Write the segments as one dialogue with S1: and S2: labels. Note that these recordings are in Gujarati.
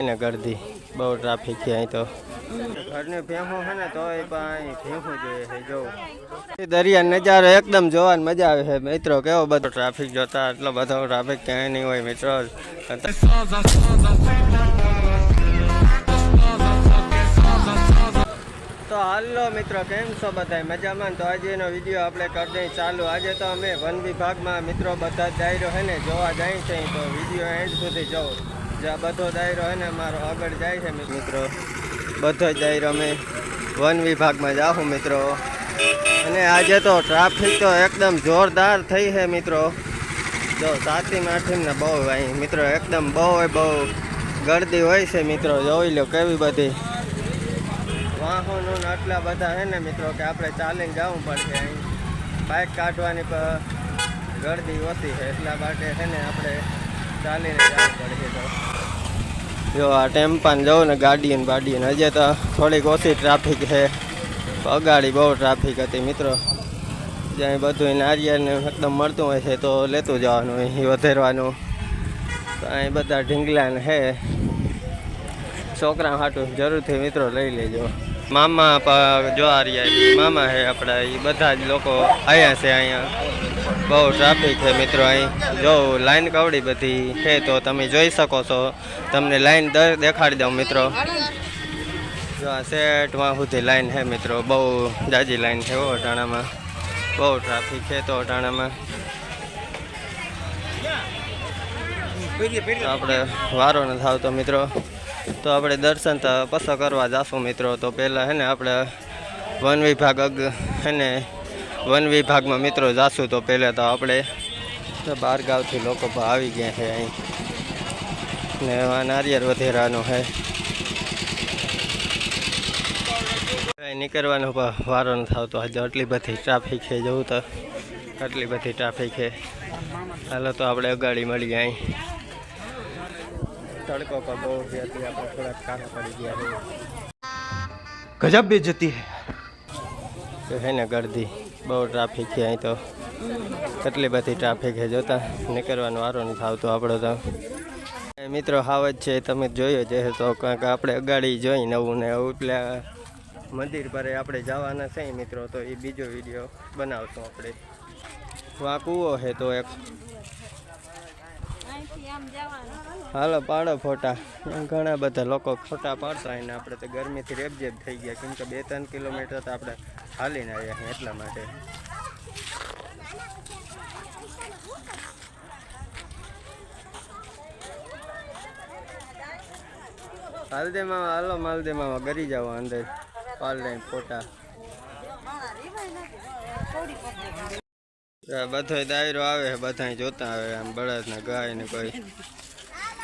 S1: ને ગરદી બહુ ટ્રાફિક છે અહીં તો. ઘરની ભેહું છે ને તો એ પણ અહીં ભેહું જોઈએ છે જો. દરિયા નજારો એકદમ જોવાની મજા આવે છે. મિત્રો કેવો બધો ટ્રાફિક જોતા એટલો બધો ટ્રાફિક ક્યાંય નહીં હોય મિત્રો. તો હાલો મિત્રો કેમ છો બધા મજામાં તો આજે એનો વીડિયો આપણે કરી દઈએ ચાલુ. આજે તો અમે વન વિભાગમાં મિત્રો બધા જાય દાયરો છે ને જોવા જાય છે તો. વીડિયો એન્ડ સુધી જોવો. જ્યાં બધો દાયરો હોય ને મારો આગળ જાય છે મિત્રો. બધો જ દાયરો અમે વન વિભાગમાં જાઉં મિત્રો. અને આજે તો ટ્રાફિક તો એકદમ જોરદાર થઈ છે મિત્રો. જો સાતમી માઠીને ને બહુ અહીં. મિત્રો, એકદમ બહુ બહુ ગરદી હોય છે મિત્રો. જોઈ લો કેવી બધી વાહનો આટલા બધા છે ને મિત્રો કે આપણે ચાલીને જવું પડશે અહીં. બાઇક કાઢવાની ગરદી ઓછી છે એટલા માટે છે ને આપણે ચાલીને જવું પડશે તો. જો આ ટેમ્પાને જવું ને ગાડીને બાડીને બાડી હજે તો થોડીક ઓછી ટ્રાફિક છે. અગાડી બહુ ટ્રાફિક હતી મિત્રો. જ્યાં બધું નારિયેળને એકદમ મળતું હોય છે તો લેતું જવાનું, અહીં વધારવાનું. તો અહીં બધા ઢીંગલાને છે. છોકરા હાટું જરૂરથી મિત્રો લઈ લેજો. મામા પ- જો આ રહ્યા મામા છે આપણા એ બધા જ લોકો આવ્યા છે અહીંયા. બહુ ટ્રાફિક છે મિત્રો અહીં. જો લાઈન કવડી બધી છે તો તમે જોઈ શકો છો. તમને લાઈન દેખાડી દઉં મિત્રો. જો આ સેટમાં સુધી લાઈન છે મિત્રો. બહુ જાજી લાઈન છે અટાણામાં. બહુ ટ્રાફિક છે તો અટાણામાં. આપણે વારો ન થાવ મિત્રો. તો આપણે દર્શન પસંદ કરવા જાશું મિત્રો. તો પહેલાં હે ને આપણે વન વિભાગ હે ને વન વિભાગમાં મિત્રો જાશું તો પહેલાં તો આપણે બાર ગામથી લોકો આવી ગયા છે અહીં. ને નારિયેર વધેરાનો છે. નીકળવાનો વારો ન થતો હજુ આટલી બધી ટ્રાફિક છે જવું તો આટલી બધી ટ્રાફિક છે. હાલો તો આપણે અગાડી મળીએ અહીં. તડકો પણ બહુ હતી આપણે થોડાક કામ પડી ગયા
S2: ગજબ
S1: બેજતી હે ને ગરદી. બહુ ટ્રાફિક છે અહીં તો. કેટલી બધી ટ્રાફિક છે જોતા. નીકળવાનો વારો નથી આવતો આપણો તો. મિત્રો, હાવ જ છે. તમે જોયો છે તો કાંઈક આપણે અગાડી જોઈ નવું ને એવું. એટલે મંદિર પર આપણે જવાના છે મિત્રો, તો એ બીજો વીડિયો બનાવશું આપણે. કૂવો છે તો એક. હાલો પાડો ફોટા. ઘણા બધા લોકો ફોટા પાડતા હોય ને આપણે તો ગરમીથી રેબજેબ થઈ ગયા. કેમ કે બે ત્રણ કિલોમીટર તો આપણે હાલીને આવ્યા એટલા માટે. હાલદે મામા હાલો માલદે મામા ગરી જાવ અંદર. પાલ ફોટા. બધો દાયરો આવે બધા જોતા આવે આમ બળદ ને ગાય ને કોઈ.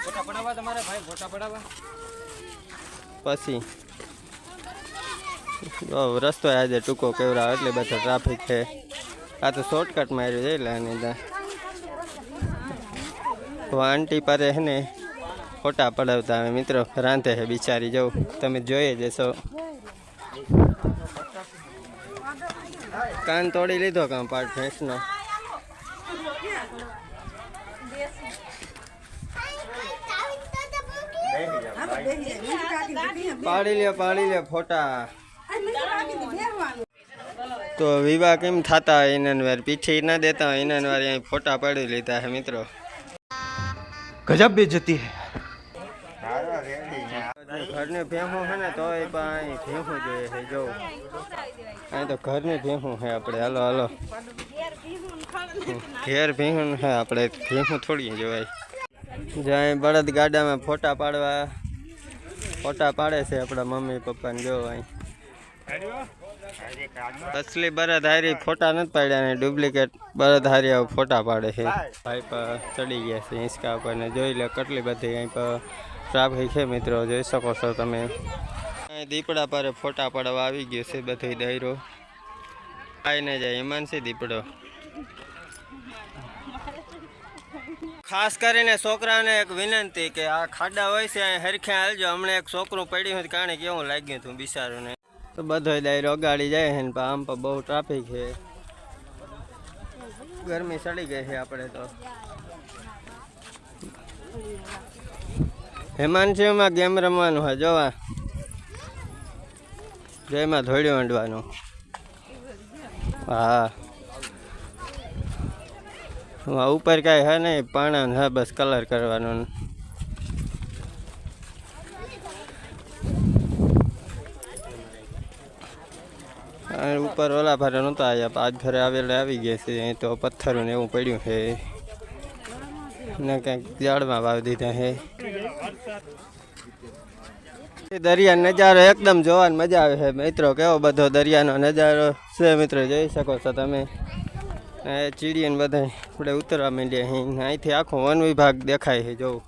S2: ફોટા પડાવવા તમારે
S1: પછી. રસ્તો આજે ટૂંકો કેવરાવ એટલે બધા ટ્રાફિક છે. આ તો શોર્ટકટ માર્યું છે એટલે આની અંદર. આંટી પારે હે ને ફોટા પડાવતા અમે મિત્રો. રાંધે છે બિચારી જવું તમે જોઈએ જશો કાન તોડી લીધો કાં પાર્ટ ફેંસનો पाड़ी लिया पाड़ी लिया फोटा तो विवाह केम थाता इनन वार पीछे ना देता इनन वार फोटा पाड़ी लेता है मित्रों
S2: गजब बेइज्जती है
S1: घर ने भेहू है ना तो भेहू जो है जो तो घर ने भेहू है अपने हेलो हेलो ઘેર ભેહું છે, આપણે ભેહું થોડી જોવાય જ્યાં બળદ ગાડામાં ફોટા પાડવા, ફોટા પાડે છે આપણા મમ્મી, પપ્પાને જો અહીં. અસલી બળદ હારી ફોટા નથી પાડ્યા ને ડુપ્લિકેટ બળદ હારી આવું ફોટા પાડે છે. ભાઈ પર ચડી ગયા છે હિંચકા પર ને જોઈ લે કેટલી બધી અહીં પર ટ્રાફિક છે મિત્રો, જોઈ શકો છો તમે. અહીં દીપડા પર ફોટા પાડવા આવી ગયો છે બધી દાયરો આવીને જાય હિમાંશી દીપડો. ખાસ કરીને છોકરાને એક વિનંતી કે આ ખાડા હોય છે અહીં હરખે હાલજો. હમણાં એક છોકરું પડ્યું હતું કારણે કેવું લાગ્યું હતું બિચારું ને તો બધો દાયરો ગાડી જાય છે ને આમ પણ બહુ ટ્રાફિક છે. ગરમી સડી ગઈ છે આપણે તો. હેમાંશીમાં ગેમ રમવાનું હોય જોવા. જેમાં ધોળ્યું માંડવાનું હા હા, ઉપર કાંઈ હે નહીં, પાણા હા બસ કલર કરવાનો. ઉપર ઓલા ભારે નહોતા આવ્યા આજ ઘરે આવેલા આવી ગયા છે, અહીં તો પથ્થરો ને એવું પડ્યું છે. ને કંઈક ઝાડમાં વાવી દીધા છે. દરિયા નજારો એકદમ જોવાની મજા આવે છે. મિત્રો, કેવો બધો દરિયાનો નજારો છે, મિત્રો, જોઈ શકો છો તમે. ચીડીને બધા આપણે ઉતરવા માંડ્યા અહીં અહીંથી આખો વન વિભાગ દેખાય છે જોવું.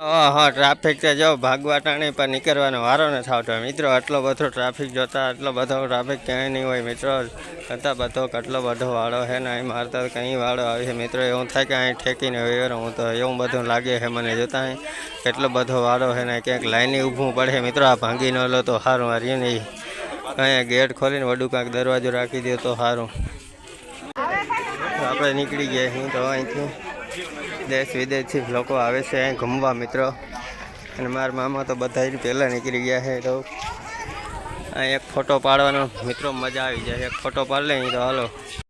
S1: હા હા ટ્રાફિક તો જો, ભાગવા ટાણે પણ નીકળવાનો વારો ન થતો મિત્રો, આટલો બધો ટ્રાફિક જોતા, આટલો બધો ટ્રાફિક ક્યાંય નહીં હોય, મિત્રો. કરતા બધો કેટલો બધો વાળો છે ને, અહીં મારતા કંઈ વાળો આવે છે મિત્રો, એવું થાય કે અહીં ઠેકીને વેરો, હું તો એવું બધું લાગે છે મને જોતા અહીં. કેટલો બધો વાળો છે ને, ક્યાંક લાઈને ઊભું પડે. મિત્રો, આ ભાંગી ન લો તો સારું હાર્યું નહીં. અહીંયા ગેટ ખોલીને વડું કાંક દરવાજો રાખી દે તો સારું આપણે નીકળી ગયા હું તો અહીંથી દેશ વિદેશથી લોકો આવે છે અહીં ઘૂમવા મિત્રો. અને મારા મામા તો બધા પહેલાં નીકળી ગયા છે તો એક ફોટો પાડવાનો મિત્રો મજા આવી જાય. એક ફોટો પાડી લઈએ તો હાલો.